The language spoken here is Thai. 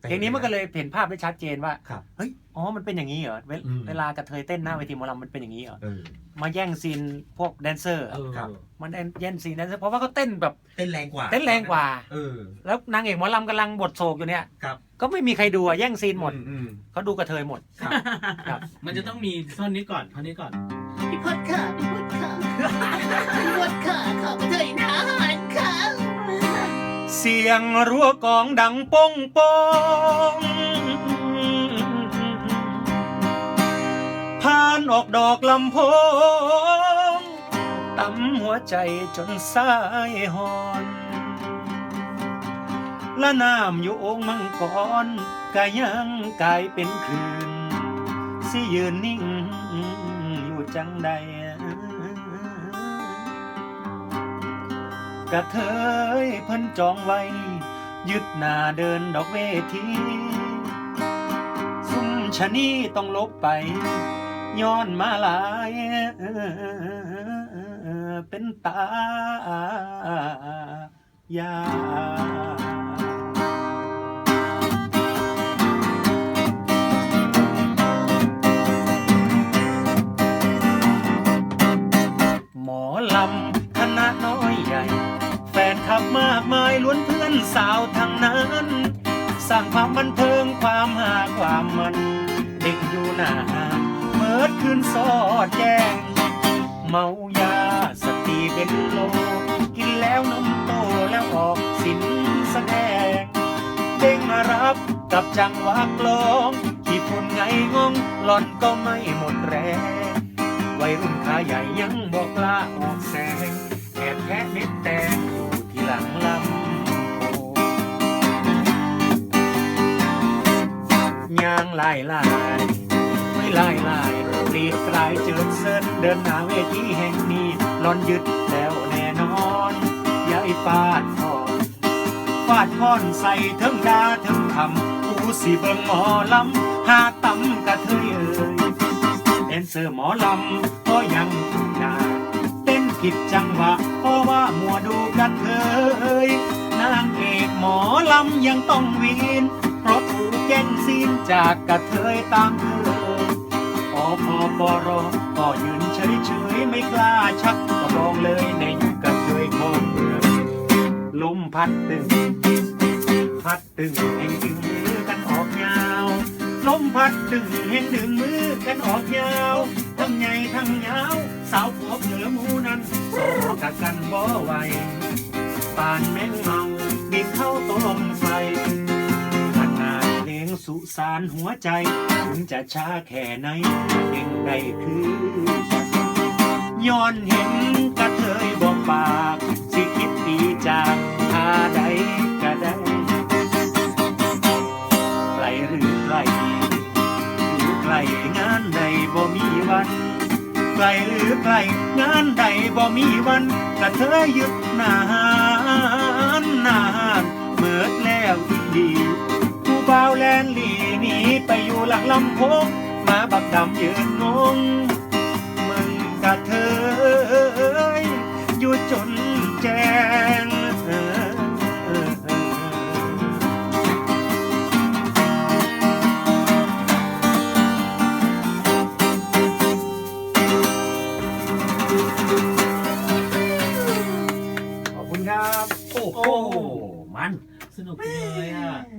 เพลงนี้มันก็เลยเห็นภาพได้ชัดเจนว่าครับ เฮ้ยอ๋อมันเป็นอย่างนี้เหรอเวลอืม เวลากระเทยเต้นหน้าเวทีหมอลำมันเป็นอย่างนี้เหรอเออ มาแย่งซีนพวกแดนเซอร์เออครับ มันแย่งซีนแดนเซอร์เพราะว่าเขาเต้นแบบเต้นแรงกว่าเต้นแรงกว่า เออ แล้วนางเอกหมอลำกำลังบทโศกอยู่เนี่ยครับ ก็ไม่มีใครดูอะแย่งซีนหมดอืมเขาดูกระเทยหมดครับครับ มันจะต้องมีท่อนนี้ก่อนท่อนนี้ก่อน พี่พดค่ะพี่พด เสียงรัวกลองดังป้องป้องผ่านออกดอกลำโพงตำหัวใจจนสายหอนและน้ำอยู่องค์มังกรก็ยังกลายเป็นคืน สิยืนนิ่งอยู่จังใด กระเทยเพิ่นจองไว้ ยึดหน้าเดินดอกเวทีซุ่มชะนีต้องลบไป ย้อนมาหลาย เป็นตายาหมอลำคณะน้อย ล้วนเพื่อนสาวทั้งนั้น สร้างความบันเทิงความหาความมัน เด็กอยู่หน้าเมิดคืนสอดแจ้ง เมายาสติเป็นโล กินแล้วนมโตแล้วออกสินแสดงเด้งมารับกับจังหวะกลองที่พุ่นไงงงหล่อนก็ไม่หมดแรงวัยรุ่นขาใหญ่ยังบอกลาออกแสงแอบแค่เม็ดแตง ลายลายไม่ลายลายปรีดกลายเจิดเซินเดินหน้าเวทีแห่งนี้หลอนยึดแล้วแน่นอนอย่าไอฟาดทอนฟาดพอนใส่เทิงดาเทิงคำผู้สิเบิ่งหมอลำหาตำกระเทยเอ่ยแดนเซอร์หมอลำก็ยังถูกด่าเต้นผิดจังหวะเพราะว่ามัวดูกันเคยนางเอกหมอลำยังต้องวีนเพราะถูกแย่งซี จากกระเทยตามเคยอพอปรอก็ยืนเฉยเฉยไม่กล้าชักกระบองเลยในยุคกระเทยของเมืองลมพัดตึง พัดตึงแห่งดึงมือกันออกยาวลมพัดดึงแห่งดึงมือกันออกยาวทั้งใหญ่ทั้งยาว สาวผัวเผลอมูนั้นโซกักันบ่ไหวปานแมงเมาบินเข้าต้ม สานหัวใจ ถึงจะช้าแค่ไหนเองได้คือย้อนเห็นกระเทยบอกปาก สิคิดดีจากทาใดก็ได้ไกลหรือไกลอยู่ไกลงานใดบ่มีวันไกลหรือไกลงานใดบ่มีวันกระเทยยึดนานนานเมิดแล้วอีดี แนลีหนีไปอยู่หลังลำโพงมาบักดำยืนงง มึงกับเธออยู่จนแจ้งขอบคุณครับ โอ้โห มัน สนุกเลยอะ